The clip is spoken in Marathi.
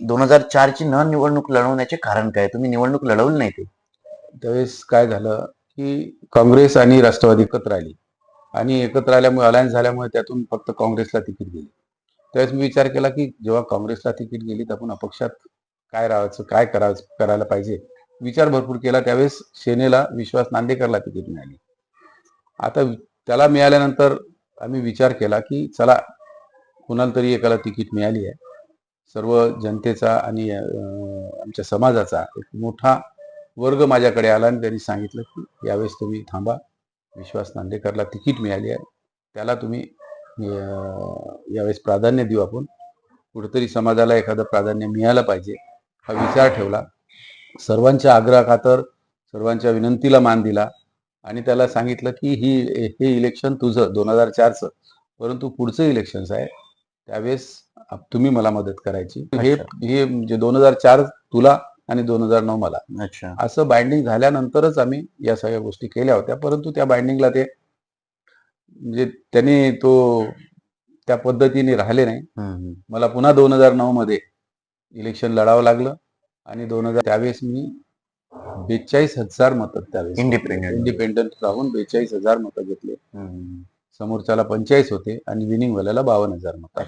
दोन हजार चारची न निवडणूक लढवण्याचे कारण काय? तुम्ही निवडणूक लढवली नाही ते. त्यावेळेस काय झालं की काँग्रेस आणि राष्ट्रवादी एकत्र आली. आणि एकत्र आल्यामुळे अलायन्स झाल्यामुळे त्यातून फक्त काँग्रेसला तिकीट गेली. त्यावेळेस मी विचार केला की जेव्हा काँग्रेसला तिकीट गेली तर आपण अपक्षात काय राहायचं काय करायचं करायला पाहिजे? विचार भरपूर केला. त्यावेळेस सेनेला विश्वास नांदेकरला तिकीट मिळाली. आता त्याला मिळाल्यानंतर आम्ही विचार केला की चला कुणाला तरी एकाला तिकीट मिळाली आहे. सर्व जनतेचा आणि आमच्या समाजाचा एक मोठा वर्ग माझ्याकडे आला आणि त्यांनी सांगितलं की यावेळेस तुम्ही थांबा. विश्वास नांदेकरला तिकीट मिळाली आहे. त्याला तुम्ही यावेळेस प्राधान्य देऊ आपण. कुठेतरी समाजाला एखादं प्राधान्य मिळालं पाहिजे हा विचार ठेवला. सर्वांच्या आग्रहाखातर सर्वांच्या विनंतीला मान दिला आणि त्याला सांगितलं की ही हे इलेक्शन तुझं दोन हजार चारचं. परंतु पुढचं इलेक्शन्स आहे. त्यावेळेस तुम्ही मला मदत करायची. हे हे म्हणजे दोन हजार चार तुला आणि दोन हजार नऊ मला. अच्छा. असं बाइंडिंग झाल्यानंतरच आम्ही या सगळ्या गोष्टी केल्या होत्या. परंतु त्या बाइंडिंगला ते म्हणजे त्यांनी तो त्या पद्धतीने राहिले नाही. मला पुन्हा दोन हजार नऊ मध्ये इलेक्शन लढावं लागलं. आणि दोन हजार त्यावेळेस मी बेचाळीस हजार मतं त्यावेळेस Independent. इंडिपेंडंट राहून बेचाळीस हजार मतं घेतले. समोरच्याला पंचेचाळीस होते आणि विनिंग वाल्याला बावन्न हजार मतं.